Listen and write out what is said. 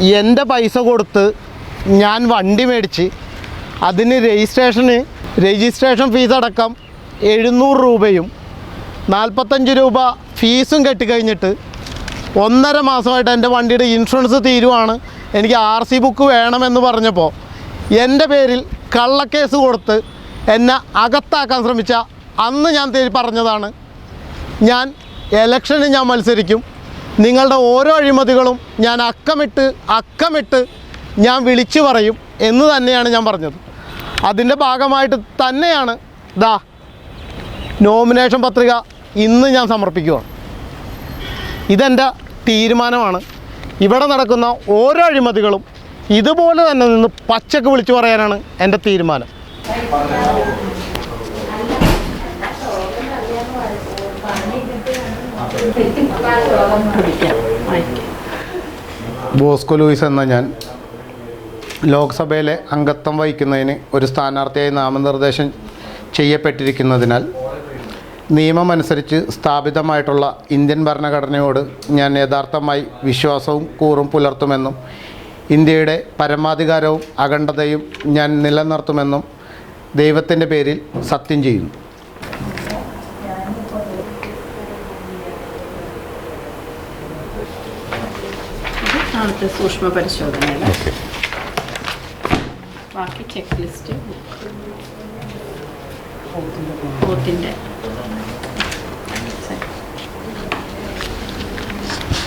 എന്റെ പൈസ കൊടുത്ത് ഞാൻ വണ്ടി മേടിച്ച് അതിന് രജിസ്ട്രേഷന് രജിസ്ട്രേഷൻ ഫീസ് അടക്കം എഴുന്നൂറ് രൂപയും നാൽപ്പത്തഞ്ച് രൂപ ഫീസും കെട്ടിക്കഴിഞ്ഞിട്ട് ഒന്നര മാസമായിട്ട് എന്റെ വണ്ടിയുടെ ഇൻഷുറൻസ് തീരുവാണ്. എനിക്ക് ആർ സി ബുക്ക് വേണമെന്ന് പറഞ്ഞപ്പോൾ എന്റെ പേരിൽ കള്ളക്കേസ് കൊടുത്ത് എന്നെ അകത്താക്കാൻ ശ്രമിച്ച അന്ന് ഞാൻ പറഞ്ഞതാണ്. ഞാൻ ഇലക്ഷന് ഞാൻ മത്സരിക്കും. നിങ്ങളുടെ ഓരോ അഴിമതികളും ഞാൻ അക്കമിട്ട് അക്കമിട്ട് ഞാൻ വിളിച്ചു പറയും എന്ന് തന്നെയാണ് ഞാൻ പറഞ്ഞത്. അതിന്റെ ഭാഗമായിട്ട് തന്നെയാണ് ദാ നോമിനേഷൻ പത്രിക ഇന്ന് ഞാൻ സമർപ്പിക്കുകയാണ് ഇതെന്റെ തീരുമാനമാണ്. ഇവിടെ നടക്കുന്ന ഓരോ അഴിമതികളും ഇതുപോലെ തന്നെ നിന്ന് പച്ചക്ക് വിളിച്ചു പറയാനാണ് എന്റെ തീരുമാനം. ബോസ്കോ ലൂയിസ് എന്ന ഞാൻ ലോക്സഭയിലെ അംഗത്വം വഹിക്കുന്നതിന് ഒരു സ്ഥാനാർത്ഥിയായി നാമനിർദ്ദേശം ചെയ്യപ്പെട്ടിരിക്കുന്നതിനാൽ നിയമമനുസരിച്ച് സ്ഥാപിതമായിട്ടുള്ള ഇന്ത്യൻ ഭരണഘടനയോട് ഞാൻ യഥാർത്ഥമായി വിശ്വാസവും കൂറും പുലർത്തുമെന്നും ഇന്ത്യയുടെ പരമാധികാരവും അഖണ്ഡതയും ഞാൻ നിലനിർത്തുമെന്നും ദൈവത്തിന്റെ പേരിൽ സത്യം ചെയ്യുന്നു. നാളത്തെ സൂക്ഷ്മ പരിശോധനയുടെ ബാക്കി ചെക്ക് ലിസ്റ്റ് ബോട്ടിന്റെ